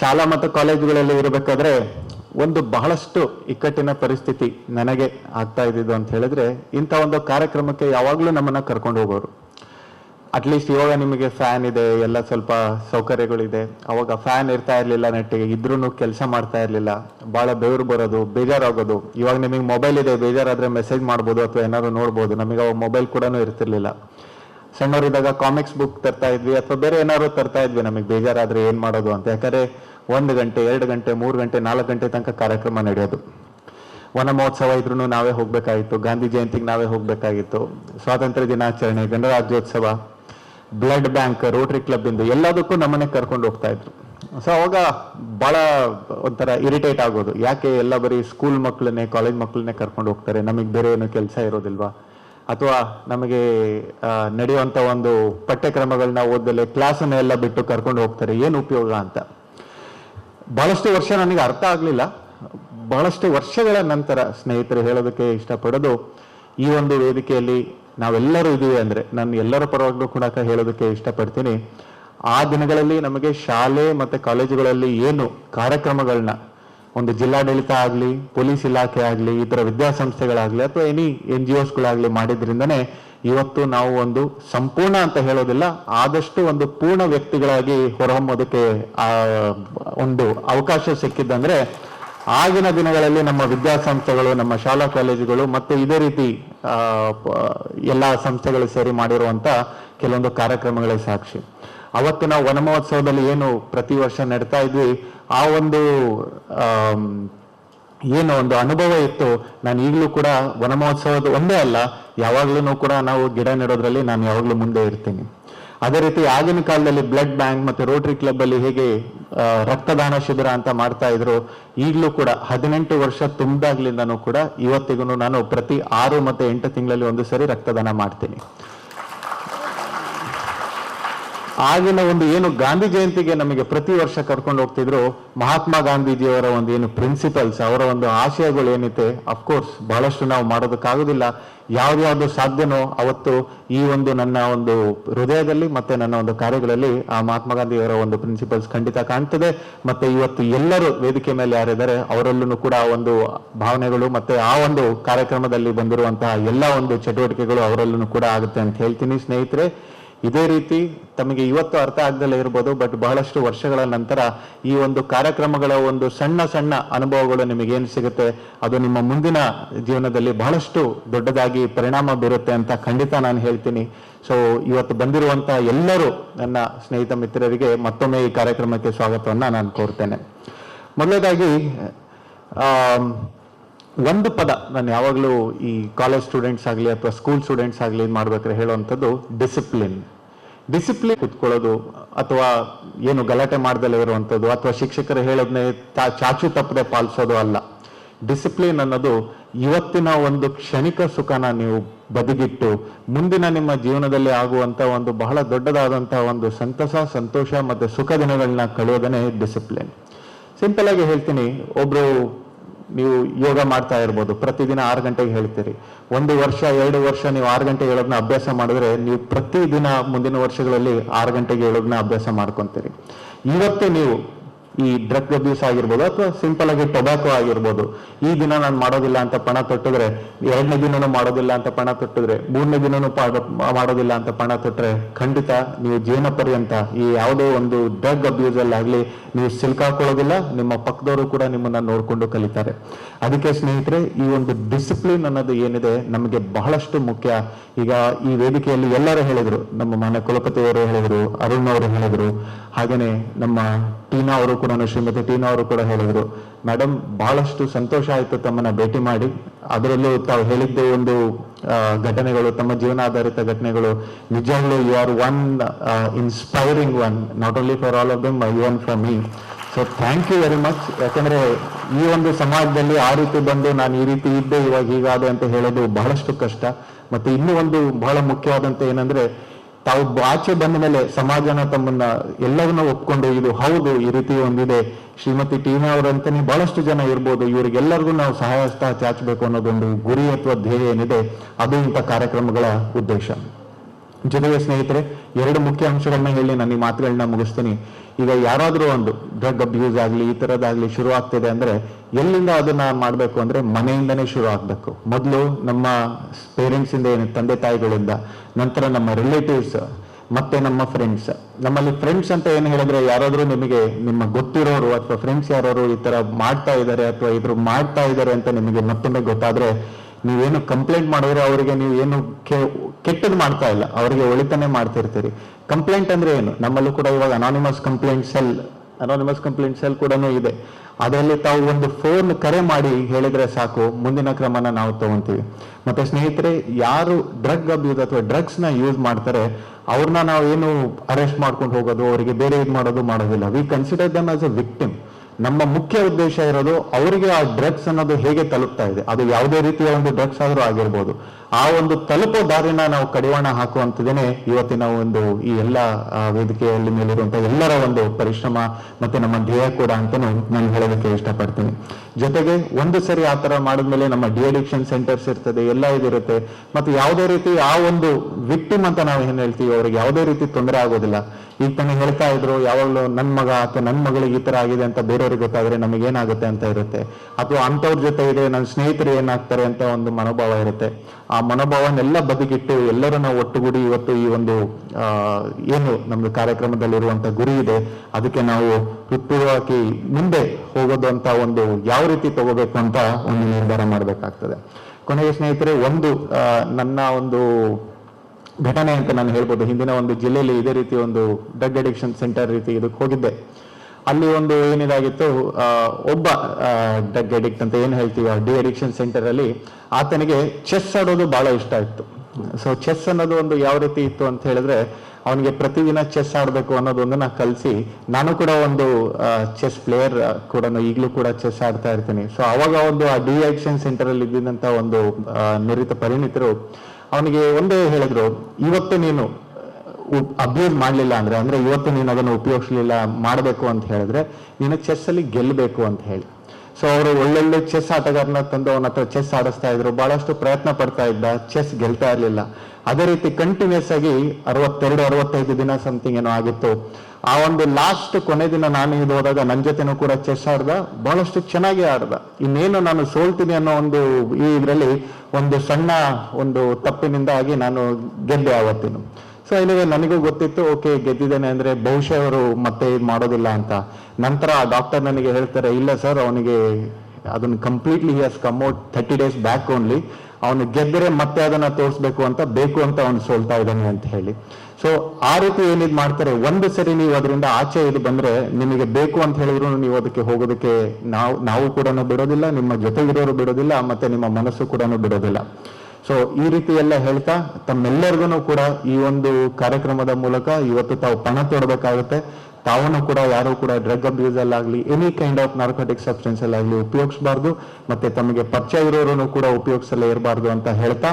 ಶಾಲಾ ಮತ್ತು ಕಾಲೇಜುಗಳಲ್ಲಿ ಇರಬೇಕಾದ್ರೆ ಒಂದು ಬಹಳಷ್ಟು ಇಕ್ಕಟ್ಟಿನ ಪರಿಸ್ಥಿತಿ ನನಗೆ ಆಗ್ತಾ ಇದ್ದಿದ್ದು ಅಂತ ಹೇಳಿದ್ರೆ ಇಂಥ ಒಂದು ಕಾರ್ಯಕ್ರಮಕ್ಕೆ ಯಾವಾಗಲೂ ನಮ್ಮನ್ನ ಕರ್ಕೊಂಡು ಹೋಗೋರು. ಅಟ್ಲೀಸ್ಟ್ ಇವಾಗ ನಿಮಗೆ ಫ್ಯಾನ್ ಇದೆ, ಎಲ್ಲ ಸ್ವಲ್ಪ ಸೌಕರ್ಯಗಳಿದೆ. ಅವಾಗ ಫ್ಯಾನ್ ಇರ್ತಾ ಇರಲಿಲ್ಲ ನೆಟ್ಟಿಗೆ ಇದ್ರೂ ಕೆಲಸ ಮಾಡ್ತಾ ಇರ್ಲಿಲ್ಲ. ಬಹಳ ಬೆವರು ಬರೋದು, ಬೇಜಾರಾಗೋದು. ಇವಾಗ ನಿಮಗೆ ಮೊಬೈಲ್ ಇದೆ, ಬೇಜಾರಾದರೆ ಮೆಸೇಜ್ ಮಾಡ್ಬೋದು ಅಥವಾ ಏನಾದ್ರು ನೋಡ್ಬೋದು. ನಮಗೆ ಅವಾಗ ಮೊಬೈಲ್ ಕೂಡ ಇರ್ತಿರ್ಲಿಲ್ಲ. ಸಣ್ಣವರಿದ್ದಾಗ ಕಾಮಿಕ್ಸ್ ಬುಕ್ ತರ್ತಾ ಇದ್ವಿ ಅಥವಾ ಬೇರೆ ಏನಾದ್ರು ತರ್ತಾ ಇದ್ವಿ. ನಮಗೆ ಬೇಜಾರಾದ್ರೆ ಏನು ಮಾಡೋದು ಅಂತ. ಯಾಕಂದರೆ ಒಂದು ಗಂಟೆ, ಎರಡು ಗಂಟೆ, ಮೂರು ಗಂಟೆ, ನಾಲ್ಕು ಗಂಟೆ ತನಕ ಕಾರ್ಯಕ್ರಮ ನಡೆಯೋದು. ವನ ಮಹೋತ್ಸವ ಇದ್ರೂ ನಾವೇ ಹೋಗಬೇಕಾಗಿತ್ತು. ಗಾಂಧಿ ಜಯಂತಿಗೆ ನಾವೇ ಹೋಗಬೇಕಾಗಿತ್ತು. ಸ್ವಾತಂತ್ರ್ಯ ದಿನಾಚರಣೆ, ಗಣರಾಜ್ಯೋತ್ಸವ, ಬ್ಲಡ್ ಬ್ಯಾಂಕ್, ರೋಟರಿ ಕ್ಲಬ್ ಇಂದು ಎಲ್ಲದಕ್ಕೂ ನಮ್ಮನೆ ಕರ್ಕೊಂಡು ಹೋಗ್ತಾ ಇದ್ರು. ಸೊ ಅವಾಗ ಬಹಳ ಒಂಥರ ಇರಿಟೇಟ್ ಆಗೋದು. ಯಾಕೆ ಎಲ್ಲ ಬರೀ ಸ್ಕೂಲ್ ಮಕ್ಕಳನ್ನೇ ಕಾಲೇಜ್ ಮಕ್ಕಳನ್ನೇ ಕರ್ಕೊಂಡು ಹೋಗ್ತಾರೆ? ನಮಗೆ ಬೇರೆ ಏನೋ ಕೆಲಸ ಇರೋದಿಲ್ವಾ? ಅಥವಾ ನಮಗೆ ನಡೆಯುವಂಥ ಒಂದು ಪಠ್ಯಕ್ರಮಗಳನ್ನ ಓದಲೆ ಕ್ಲಾಸನ್ನ ಎಲ್ಲ ಬಿಟ್ಟು ಕರ್ಕೊಂಡು ಹೋಗ್ತಾರೆ, ಏನು ಉಪಯೋಗ ಅಂತ? ಬಹಳಷ್ಟು ವರ್ಷ ನನಗೆ ಅರ್ಥ ಆಗಲಿಲ್ಲ. ಬಹಳಷ್ಟು ವರ್ಷಗಳ ನಂತರ ಸ್ನೇಹಿತರು ಹೇಳೋದಕ್ಕೆ ಇಷ್ಟಪಡೋದು, ಈ ಒಂದು ವೇದಿಕೆಯಲ್ಲಿ ನಾವೆಲ್ಲರೂ ಇದೀವಿ ಅಂದ್ರೆ, ನಾನು ಎಲ್ಲರ ಪರವಾಗಿ ಕೂಡ ಹೇಳೋದಕ್ಕೆ ಇಷ್ಟಪಡ್ತೀನಿ. ಆ ದಿನಗಳಲ್ಲಿ ನಮಗೆ ಶಾಲೆ ಮತ್ತೆ ಕಾಲೇಜುಗಳಲ್ಲಿ ಏನು ಕಾರ್ಯಕ್ರಮಗಳನ್ನ ಒಂದು ಜಿಲ್ಲಾಡಳಿತ ಆಗಲಿ, ಪೊಲೀಸ್ ಇಲಾಖೆ ಆಗಲಿ, ಇತರ ವಿದ್ಯಾಸಂಸ್ಥೆಗಳಾಗಲಿ ಅಥವಾ ಎನಿ ಎನ್ ಜಿ ಓಸ್ಗಳಾಗಲಿ ಮಾಡಿದ್ರಿಂದನೇ ಇವತ್ತು ನಾವು ಒಂದು ಸಂಪೂರ್ಣ ಅಂತ ಹೇಳೋದಿಲ್ಲ, ಆದಷ್ಟು ಒಂದು ಪೂರ್ಣ ವ್ಯಕ್ತಿಗಳಾಗಿ ಹೊರಹೊಮ್ಮೋದಕ್ಕೆ ಒಂದು ಅವಕಾಶ ಸಿಕ್ಕಿದ್ದಂದ್ರೆ ಆಗಿನ ದಿನಗಳಲ್ಲಿ ನಮ್ಮ ವಿದ್ಯಾಸಂಸ್ಥೆಗಳು, ನಮ್ಮ ಶಾಲಾ ಕಾಲೇಜುಗಳು ಮತ್ತು ಇದೇ ರೀತಿ ಎಲ್ಲ ಸಂಸ್ಥೆಗಳು ಸೇರಿ ಮಾಡಿರುವಂತ ಕೆಲವೊಂದು ಕಾರ್ಯಕ್ರಮಗಳೇ ಸಾಕ್ಷಿ. ಅವತ್ತು ನಾವು ವನ ಮಹೋತ್ಸವದಲ್ಲಿ ಏನು ಪ್ರತಿ ವರ್ಷ ನಡೀತಾ ಇದ್ವಿ ಆ ಒಂದು ಏನು ಒಂದು ಅನುಭವ ಇತ್ತು. ನಾನು ಈಗಲೂ ಕೂಡ ವನಮಹೋತ್ಸವದ ಒಂದೇ ಅಲ್ಲ ಯಾವಾಗ್ಲೂ ಕೂಡ ನಾವು ಗಿಡ ನೆಡೋದ್ರಲ್ಲಿ ನಾನು ಯಾವಾಗ್ಲೂ ಮುಂದೆ ಇರ್ತೀನಿ. ಅದೇ ರೀತಿ ಆಗಿನ ಕಾಲದಲ್ಲಿ ಬ್ಲಡ್ ಬ್ಯಾಂಕ್ ಮತ್ತೆ ರೋಟರಿ ಕ್ಲಬ್ ಅಲ್ಲಿ ಹೇಗೆ ರಕ್ತದಾನ ಶಿಬಿರ ಅಂತ ಮಾಡ್ತಾ ಇದ್ರು, ಈಗಲೂ ಕೂಡ ಹದಿನೆಂಟು ವರ್ಷ ತುಂಬಿದಾಗ್ಲಿಂದನೂ ಕೂಡ ಇವತ್ತಿಗೂ ನಾನು ಪ್ರತಿ ಆರು ಮತ್ತೆ ಎಂಟು ತಿಂಗಳಲ್ಲಿ ಒಂದು ಸರಿ ರಕ್ತದಾನ ಮಾಡ್ತೀನಿ. ಆಗಿನ ಒಂದು ಏನು ಗಾಂಧಿ ಜಯಂತಿಗೆ ನಮಗೆ ಪ್ರತಿ ವರ್ಷ ಕರ್ಕೊಂಡು ಹೋಗ್ತಿದ್ರು, ಮಹಾತ್ಮ ಗಾಂಧೀಜಿಯವರ ಒಂದು ಏನು ಪ್ರಿನ್ಸಿಪಲ್ಸ್ ಅವರ ಒಂದು ಆಶಯಗಳು ಏನಿದೆ ಅಫ್ಕೋರ್ಸ್ ಬಹಳಷ್ಟು ನಾವು ಮಾಡೋದಕ್ಕಾಗೋದಿಲ್ಲ. ಯಾವ್ದ್ಯಾವ್ದು ಸಾಧ್ಯನೋ ಅವತ್ತು ಈ ಒಂದು ನನ್ನ ಒಂದು ಹೃದಯದಲ್ಲಿ ಮತ್ತೆ ನನ್ನ ಒಂದು ಕಾರ್ಯಗಳಲ್ಲಿ ಆ ಮಹಾತ್ಮ ಗಾಂಧಿಯವರ ಒಂದು ಪ್ರಿನ್ಸಿಪಲ್ಸ್ ಖಂಡಿತ ಕಾಣ್ತದೆ. ಮತ್ತೆ ಇವತ್ತು ಎಲ್ಲರೂ ವೇದಿಕೆ ಮೇಲೆ ಯಾರಿದ್ದಾರೆ, ಅವರಲ್ಲೂ ಕೂಡ ಒಂದು ಭಾವನೆಗಳು ಮತ್ತೆ ಆ ಒಂದು ಕಾರ್ಯಕ್ರಮದಲ್ಲಿ ಬಂದಿರುವಂತಹ ಎಲ್ಲ ಒಂದು ಚಟುವಟಿಕೆಗಳು ಅವರಲ್ಲೂ ಕೂಡ ಆಗುತ್ತೆ ಅಂತ ಹೇಳ್ತೀನಿ ಸ್ನೇಹಿತರೆ. ಇದೇ ರೀತಿ ತಮಗೆ ಇವತ್ತು ಅರ್ಥ ಆಗ್ದಲೇ ಇರ್ಬೋದು ಬಟ್ ಬಹಳಷ್ಟು ವರ್ಷಗಳ ನಂತರ ಈ ಒಂದು ಕಾರ್ಯಕ್ರಮಗಳ ಒಂದು ಸಣ್ಣ ಸಣ್ಣ ಅನುಭವಗಳು ನಿಮಗೇನು ಸಿಗುತ್ತೆ, ಅದು ನಿಮ್ಮ ಮುಂದಿನ ಜೀವನದಲ್ಲಿ ಬಹಳಷ್ಟು ದೊಡ್ಡದಾಗಿ ಪರಿಣಾಮ ಬೀರುತ್ತೆ ಅಂತ ಖಂಡಿತ ನಾನು ಹೇಳ್ತೀನಿ. ಸೊ ಇವತ್ತು ಬಂದಿರುವಂತ ಎಲ್ಲರೂ ನನ್ನ ಸ್ನೇಹಿತ ಮಿತ್ರರಿಗೆ ಮತ್ತೊಮ್ಮೆ ಈ ಕಾರ್ಯಕ್ರಮಕ್ಕೆ ಸ್ವಾಗತವನ್ನ ನಾನು ಕೋರ್ತೇನೆ. ಮೊದಲನೇದಾಗಿ ಒಂದು ಪದ ನಾನು ಯಾವಾಗಲೂ ಈ ಕಾಲೇಜ್ ಸ್ಟೂಡೆಂಟ್ಸ್ ಆಗಲಿ ಅಥವಾ ಸ್ಕೂಲ್ ಸ್ಟೂಡೆಂಟ್ಸ್ ಆಗಲಿ ಮಾಡ್ಬೇಕಾದ್ರೆ ಹೇಳುವಂಥದ್ದು ಡಿಸಿಪ್ಲಿನ್ ಡಿಸಿಪ್ಲಿನ್ ಕುತ್ಕೊಳ್ಳೋದು ಅಥವಾ ಏನು ಗಲಾಟೆ ಮಾಡ್ದಲೇ ಇರುವಂಥದ್ದು ಅಥವಾ ಶಿಕ್ಷಕರು ಹೇಳೋದನ್ನೇ ಚಾಚು ತಪ್ಪದೆ ಪಾಲಿಸೋದು ಅಲ್ಲ. ಡಿಸಿಪ್ಲಿನ್ ಅನ್ನೋದು ಇವತ್ತಿನ ಒಂದು ಕ್ಷಣಿಕ ಸುಖನ ನೀವು ಬದಿಗಿಟ್ಟು ಮುಂದಿನ ನಿಮ್ಮ ಜೀವನದಲ್ಲಿ ಆಗುವಂಥ ಒಂದು ಬಹಳ ದೊಡ್ಡದಾದಂಥ ಒಂದು ಸಂತಸ, ಸಂತೋಷ ಮತ್ತು ಸುಖ ದಿನಗಳನ್ನ ಕಳೆಯೋದನ್ನೇ ಡಿಸಿಪ್ಲಿನ್ ಸಿಂಪಲ್ ಆಗಿ ಹೇಳ್ತೀನಿ, ಒಬ್ರು ನೀವು ಯೋಗ ಮಾಡ್ತಾ ಇರ್ಬೋದು. ಪ್ರತಿದಿನ ಆರು ಗಂಟೆಗೆ ಹೇಳ್ತೀರಿ. ಒಂದು ವರ್ಷ, ಎರಡು ವರ್ಷ ನೀವು ಆರು ಗಂಟೆಗೆ ಹೇಳೋದನ್ನ ಅಭ್ಯಾಸ ಮಾಡಿದ್ರೆ ನೀವು ಪ್ರತಿದಿನ ಮುಂದಿನ ವರ್ಷಗಳಲ್ಲಿ ಆರು ಗಂಟೆಗೆ ಹೇಳೋದನ್ನ ಅಭ್ಯಾಸ ಮಾಡ್ಕೊಂತೀರಿ. ಇವತ್ತೇ ನೀವು ಈ ಡ್ರಗ್ ಅಬ್ಯೂಸ್ ಆಗಿರ್ಬೋದು ಅಥವಾ ಸಿಂಪಲ್ ಆಗಿ ಟೊಬ್ಯಾಕೋ ಆಗಿರ್ಬೋದು. ಈ ದಿನ ನಾನು ಮಾಡೋದಿಲ್ಲ ಅಂತ ಪಣ ತೊಟ್ಟಿದ್ರೆ, ಎರಡನೇ ದಿನನೂ ಮಾಡೋದಿಲ್ಲ ಅಂತ ಪಣ ತೊಟ್ಟಿದ್ರೆ, ಮೂರನೇ ದಿನನೂ ಮಾಡೋದಿಲ್ಲ ಅಂತ ಪಣ ತೊಟ್ಟರೆ, ಖಂಡಿತ ನೀವು ಜೀವನ ಪರ್ಯಂತ ಈ ಯಾವುದೇ ಒಂದು ಡ್ರಗ್ ಅಬ್ಯೂಸ್ ಆಗಲಿ, ನೀವು ಸಿಲ್ಕಾಕೊಳ್ಳೋದಿಲ್ಲ ನಿಮ್ಮ ಪಕ್ಕದವರು ಕೂಡ ನಿಮ್ಮನ್ನ ನೋಡಿಕೊಂಡು ಕಲಿತಾರೆ. ಅದಕ್ಕೆ ಸ್ನೇಹಿತರೆ, ಈ ಒಂದು ಡಿಸಿಪ್ಲಿನ್ ಅನ್ನೋದು ಏನಿದೆ ನಮಗೆ ಬಹಳಷ್ಟು ಮುಖ್ಯ. ಈಗ ಈ ವೇದಿಕೆಯಲ್ಲಿ ಎಲ್ಲರೂ ಹೇಳಿದ್ರು, ನಮ್ಮ ಮನೆ ಕುಲಪತಿಯವರು ಹೇಳಿದ್ರು, ಅರುಣ್ ಅವರು ಹೇಳಿದ್ರು, ಹಾಗೇನೆ ನಮ್ಮ ಟೀನಾ ಅವರು ಕೂಡ ಶ್ರೀಮತಿ ಟೀನಾ ಅವರು ಕೂಡ ಹೇಳಿದರು. ಮೇಡಮ್ ಬಹಳಷ್ಟು ಸಂತೋಷ ಆಯಿತು ತಮ್ಮನ್ನ ಭೇಟಿ ಮಾಡಿ. ಅದರಲ್ಲೂ ತಾವು ಹೇಳಿದ್ದೆ ಒಂದು ಘಟನೆಗಳು, ತಮ್ಮ ಜೀವನ ಆಧಾರಿತ ಘಟನೆಗಳು. ನಿಜವಾಗ್ಲೂ you are one inspiring one not only for all of them you one for me so thank you very much ಯಾಕಂದ್ರೆ ಈ ಒಂದು ಸಮಾಜದಲ್ಲಿ ಆ ರೀತಿ ಬಂದು ನಾನು ಈ ರೀತಿ ಇದ್ದೆ, ಇವಾಗ ಹೀಗಾದೆ ಅಂತ ಹೇಳೋದು ಬಹಳಷ್ಟು ಕಷ್ಟ. ಮತ್ತೆ ಇನ್ನೂ ಒಂದು ಬಹಳ ಮುಖ್ಯವಾದಂತ ಏನಂದ್ರೆ ತಾವು ಆಚೆ ಬಂದ ಮೇಲೆ ಸಮಾಜನ ತಮ್ಮನ್ನ ಎಲ್ಲವನ್ನ ಒಪ್ಕೊಂಡು ಇದು ಹೌದು, ಈ ರೀತಿ ಒಂದಿದೆ. ಶ್ರೀಮತಿ ಟೀನಾ ಅವರಂತಾನೆ ಬಹಳಷ್ಟು ಜನ ಇರ್ಬೋದು. ಇವರಿಗೆಲ್ಲರಿಗೂ ನಾವು ಸಹಾಯ ಹಸ್ತ ಚಾಚಬೇಕು ಅನ್ನೋದೊಂದು ಗುರಿ ಅಥವಾ ಧ್ಯೇಯ ಏನಿದೆ, ಅದು ಇಂಥ ಕಾರ್ಯಕ್ರಮಗಳ ಉದ್ದೇಶ. ಜೊತೆಗೆ ಸ್ನೇಹಿತರೆ, ಎರಡು ಮುಖ್ಯ ಅಂಶಗಳನ್ನ ಹೇಳಿ ನಾನು ಈ ಮಾತುಗಳನ್ನ ಮುಗಿಸ್ತೀನಿ. ಈಗ ಯಾರಾದರೂ ಒಂದು ಡ್ರಗ್ ಅಬ್ಯೂಸ್ ಆಗಲಿ, ಈ ತರದಾಗ್ಲಿ ಶುರು ಆಗ್ತಿದೆ ಅಂದ್ರೆ ಎಲ್ಲಿಂದ ಅದನ್ನ ಮಾಡಬೇಕು ಅಂದ್ರೆ ಮನೆಯಿಂದನೇ ಶುರು ಆಗಬೇಕು. ಮೊದಲು ನಮ್ಮ ಪೇರೆಂಟ್ಸ್ ಇಂದ ಏನು, ತಂದೆ ತಾಯಿಗಳಿಂದ, ನಂತರ ನಮ್ಮ ರಿಲೇಟಿವ್ಸ್ ಮತ್ತೆ ನಮ್ಮ ಫ್ರೆಂಡ್ಸ್ ನಮ್ಮಲ್ಲಿ ಫ್ರೆಂಡ್ಸ್ ಅಂತ ಏನು ಹೇಳಿದ್ರೆ ಯಾರಾದರೂ ನಿಮಗೆ, ನಿಮ್ಮ ಗೊತ್ತಿರೋರು ಅಥವಾ ಫ್ರೆಂಡ್ಸ್ ಯಾರು ಈ ತರ ಮಾಡ್ತಾ ಇದ್ದಾರೆ ಅಥವಾ ಇದ್ರು ಮಾಡ್ತಾ ಇದ್ದಾರೆ ಅಂತ ನಿಮಗೆ ಮತ್ತೊಮ್ಮೆ ಗೊತ್ತಾದ್ರೆ ನೀವೇನು ಕಂಪ್ಲೇಂಟ್ ಮಾಡಿದ್ರೆ ಅವರಿಗೆ ನೀವು ಏನು ಕೆಟ್ಟದ್ದು ಮಾಡ್ತಾ ಇಲ್ಲ. ಅವರಿಗೆ ಒಳಿತನೇ ಮಾಡ್ತಿರ್ತೀರಿ. ಕಂಪ್ಲೇಂಟ್ ಅಂದ್ರೆ ಏನು? ನಮ್ಮಲ್ಲೂ ಕೂಡ ಇವಾಗ anonymous complaint cell anonymous complaint cell ಕೂಡ ಇದೆ. ಅದರಲ್ಲಿ ತಾವು ಒಂದು ಫೋನ್ ಕರೆ ಮಾಡಿ ಹೇಳಿದ್ರೆ ಸಾಕು, ಮುಂದಿನ ಕ್ರಮನ ನಾವು ತಗೊಂತೀವಿ. ಮತ್ತೆ ಸ್ನೇಹಿತರೆ, ಯಾರು ಡ್ರಗ್ ಅಬ್ಯೂಸ್ ಅಥವಾ ಡ್ರಗ್ಸ್ನ ಯೂಸ್ ಮಾಡ್ತಾರೆ, ಅವ್ರನ್ನ ನಾವು ಏನು ಅರೆಸ್ಟ್ ಮಾಡ್ಕೊಂಡು ಹೋಗೋದು, ಅವರಿಗೆ ಬೇರೆ ಇದು ಮಾಡೋದು ಮಾಡೋದಿಲ್ಲ. We consider them as a victim ನಮ್ಮ ಮುಖ್ಯ ಉದ್ದೇಶ ಇರೋದು ಅವರಿಗೆ ಆ ಡ್ರಗ್ಸ್ ಅನ್ನೋದು ಹೇಗೆ ತಲುಪ್ತಾ ಇದೆ. ಅದು ಯಾವುದೇ ರೀತಿಯ ಒಂದು ಡ್ರಗ್ಸ್ ಆದರೂ ಆಗಿರ್ಬೋದು. ಆ ಒಂದು ತಲುಪೋ ದಾರಿನ ನಾವು ಕಡಿವಾಣ ಹಾಕುವಂತದೇನೆ ಇವತ್ತಿನ ಒಂದು ಈ ಎಲ್ಲ ವೇದಿಕೆಯಲ್ಲಿ ಮೇಲಿರುವಂತಹ ಎಲ್ಲರ ಒಂದು ಪರಿಶ್ರಮ ಮತ್ತೆ ನಮ್ಮ ಧ್ಯೇಯ ಕೂಡ ಅಂತಾನು ನಾನು ಹೇಳೋದಕ್ಕೆ ಇಷ್ಟಪಡ್ತೀನಿ. ಜೊತೆಗೆ ಒಂದು ಸರಿ ಆ ತರ ಮಾಡಿದ್ಮೇಲೆ ನಮ್ಮ ಡಿ ಅಡಿಕ್ಷನ್ ಸೆಂಟರ್ಸ್ ಇರ್ತದೆ, ಎಲ್ಲ ಇದಿರುತ್ತೆ ಮತ್ತೆ ಯಾವುದೇ ರೀತಿ ಆ ಒಂದು ವಿಕ್ಟಿಮ್ ಅಂತ ನಾವು ಏನ್ ಹೇಳ್ತೀವಿ, ಅವ್ರಿಗೆ ಯಾವುದೇ ರೀತಿ ತೊಂದರೆ ಆಗೋದಿಲ್ಲ. ಈಗ ತಾನೇ ಹೇಳ್ತಾ ಇದ್ರು, ಯಾವಾಗಲೂ ನನ್ನ ಮಗ ಅಥವಾ ನನ್ನ ಮಗಳಿಗೆ ಈ ತರ ಆಗಿದೆ ಅಂತ ಬೇರೆಯವ್ರಿಗೆ ಗೊತ್ತಾದ್ರೆ ನಮಗೆ ಏನಾಗುತ್ತೆ ಅಂತ ಇರುತ್ತೆ. ಅಥವಾ ಅಂಥವ್ರ ಜೊತೆ ಇದೆ ನನ್ನ ಸ್ನೇಹಿತರು ಏನಾಗ್ತಾರೆ ಅಂತ ಒಂದು ಮನೋಭಾವ ಇರುತ್ತೆ. ಆ ಮನೋಭಾವನೆಲ್ಲ ಬದಿಗಿಟ್ಟು ಎಲ್ಲರನ್ನ ಒಟ್ಟುಗೂಡಿ ಇವತ್ತು ಈ ಒಂದು ಏನು ನಮ್ದು ಕಾರ್ಯಕ್ರಮದಲ್ಲಿರುವಂತ ಗುರಿ ಇದೆ, ಅದಕ್ಕೆ ನಾವು ಹೃತ್ಪೂರ್ವಕಿ ಮುಂದೆ ಹೋಗೋದು ಅಂತ ಒಂದು ಯಾವ ರೀತಿ ತಗೋಬೇಕು ಅಂತ ಒಂದು ನಿರ್ಧಾರ ಮಾಡಬೇಕಾಗ್ತದೆ. ಕೊನೆಗೆ ಸ್ನೇಹಿತರೆ, ಒಂದು ನನ್ನ ಒಂದು ಘಟನೆ ಅಂತ ನಾನು ಹೇಳ್ಬೋದು. ಹಿಂದಿನ ಒಂದು ಜಿಲ್ಲೆಯಲ್ಲಿ ಇದೇ ರೀತಿ ಒಂದು ಡ್ರಗ್ ಅಡಿಕ್ಷನ್ ಸೆಂಟರ್ ರೀತಿ ಇದಕ್ಕೆ ಹೋಗಿದ್ದೆ. ಅಲ್ಲಿ ಒಂದು ಏನಿದಾಗಿತ್ತು ಒಬ್ಬ ಡ್ರಗ್ ಅಡಿಕ್ಟ್ ಅಂತ ಏನು ಹೇಳ್ತೀವಿ, ಡಿ ಅಡಿಕ್ಷನ್ ಸೆಂಟರ್ ಅಲ್ಲಿ ಆತನಿಗೆ ಚೆಸ್ ಆಡೋದು ಬಹಳ ಇಷ್ಟ ಇತ್ತು. ಸೊ ಚೆಸ್ ಅನ್ನೋದು ಒಂದು ಯಾವ ರೀತಿ ಇತ್ತು ಅಂತ ಹೇಳಿದ್ರೆ, ಅವನಿಗೆ ಪ್ರತಿದಿನ ಚೆಸ್ ಆಡಬೇಕು ಅನ್ನೋದೊಂದನ್ನ ಕಲಿಸಿ, ನಾನು ಕೂಡ ಒಂದು ಚೆಸ್ ಪ್ಲೇಯರ್ ಕೂಡ, ಈಗಲೂ ಕೂಡ ಚೆಸ್ ಆಡ್ತಾ ಇರ್ತೀನಿ. ಸೊ ಅವಾಗ ಒಂದು ಆ ಡಿ ಅಡಿಕ್ಷನ್ ಸೆಂಟರ್ ಅಲ್ಲಿ ಇದ್ದಂತ ಒಂದು ನುರಿತ ಪರಿಣಿತರು, ಅವನಿಗೆ ಒಂದೇ ಹೇಳಿದ್ರು, ಇವತ್ತು ನೀನು ಅಬ್ಯೂಸ್ ಮಾಡಲಿಲ್ಲ ಅಂದ್ರೆ ಅಂದ್ರೆ ಇವತ್ತು ನೀನು ಅದನ್ನು ಉಪಯೋಗಿಸಲಿಲ್ಲ, ಮಾಡಬೇಕು ಅಂತ ಹೇಳಿದ್ರೆ ನೀನು ಚೆಸ್ ಅಲ್ಲಿ ಗೆಲ್ಲಬೇಕು ಅಂತ ಹೇಳಿ. ಸೊ ಅವರು ಒಳ್ಳೊಳ್ಳೆ ಚೆಸ್ ಆಟಗಾರನ ತಂದು ಅವನ ಹತ್ರ ಚೆಸ್ ಆಡಿಸ್ತಾ ಇದ್ರು, ಬಹಳಷ್ಟು ಪ್ರಯತ್ನ ಪಡ್ತಾ ಇದ್ದ ಚೆಸ್ ಗೆಲ್ತಾ ಇರಲಿಲ್ಲ. ಅದೇ ರೀತಿ ಕಂಟಿನ್ಯೂಸ್ ಆಗಿ ಅರವತ್ತೆರಡು, ಅರವತ್ತೈದು ದಿನ ಸಮಥಿಂಗ್ ಏನೋ ಆಗಿತ್ತು. ಆ ಒಂದು ಲಾಸ್ಟ್ ಕೊನೆ ದಿನ ನಾನು ಇದು ಹೋದಾಗ ನನ್ನ ಜೊತೆನೂ ಕೂಡ ಚೆಸ್ ಆಡ್ದ, ಬಹಳಷ್ಟು ಚೆನ್ನಾಗಿ ಆಡ್ದ. ಇನ್ನೇನು ನಾನು ಸೋಲ್ತೀನಿ ಅನ್ನೋ ಒಂದು ಈ ಇದರಲ್ಲಿ ಒಂದು ಸಣ್ಣ ಒಂದು ತಪ್ಪಿನಿಂದಾಗಿ ನಾನು ಗೆದ್ದೆ ಆವತ್ತಿನ. ಸೊ ಇಲ್ಲಿಗೆ ನನಗೂ ಗೊತ್ತಿತ್ತು ಓಕೆ ಗೆದ್ದಿದ್ದೇನೆ ಅಂದ್ರೆ ಬಹುಶಃ ಅವರು ಮತ್ತೆ ಇದು ಮಾಡೋದಿಲ್ಲ ಅಂತ. ನಂತರ ಆ ಡಾಕ್ಟರ್ ನನಗೆ ಹೇಳ್ತಾರೆ, ಇಲ್ಲ ಸರ್ ಅವನಿಗೆ ಅದನ್ನ completely has come out thirty days back only ಅವನು ಗೆದ್ದರೆ ಮತ್ತೆ ಅದನ್ನ ತೋರಿಸ್ಬೇಕು ಅಂತ ಬೇಕು ಅಂತ ಅವನು ಸೋಲ್ತಾ ಇದ್ದಾನೆ ಅಂತ ಹೇಳಿ. ಸೊ ಆ ರೀತಿ ಏನಿದ್ ಮಾಡ್ತಾರೆ, ಒಂದು ಸರಿ ನೀವು ಅದರಿಂದ ಆಚೆ ಇದು ಬಂದ್ರೆ ನಿಮಗೆ ಬೇಕು ಅಂತ ಹೇಳಿದ್ರು ನೀವು ಅದಕ್ಕೆ ಹೋಗೋದಕ್ಕೆ ನಾವು ನಾವು ಕೂಡ ಬಿಡೋದಿಲ್ಲ, ನಿಮ್ಮ ಜೊತೆಗಿರೋರು ಬಿಡೋದಿಲ್ಲ, ಮತ್ತೆ ನಿಮ್ಮ ಮನಸ್ಸು ಕೂಡ ಬಿಡೋದಿಲ್ಲ. ಸೊ ಈ ರೀತಿ ಎಲ್ಲ ಹೇಳ್ತಾ ತಮ್ಮೆಲ್ಲರಿಗೂ ಕೂಡ ಈ ಒಂದು ಕಾರ್ಯಕ್ರಮದ ಮೂಲಕ ಇವತ್ತು ತಾವು ಪಣ ತೊಡಬೇಕಾಗುತ್ತೆ. ತಾವನ್ನು ಕೂಡ, ಯಾರು ಕೂಡ drug abuse ಅಲ್ಲಾಗ್ಲಿ any kind of narcotic substance ಅಲ್ಲಾಗ್ಲಿ ಉಪಯೋಗಿಸಬಾರ್ದು. ಮತ್ತೆ ತಮಗೆ ಪರಿಚಯ ಇರೋರು ಕೂಡ ಉಪಯೋಗಿಸಲೇ ಇರಬಾರ್ದು ಅಂತ ಹೇಳ್ತಾ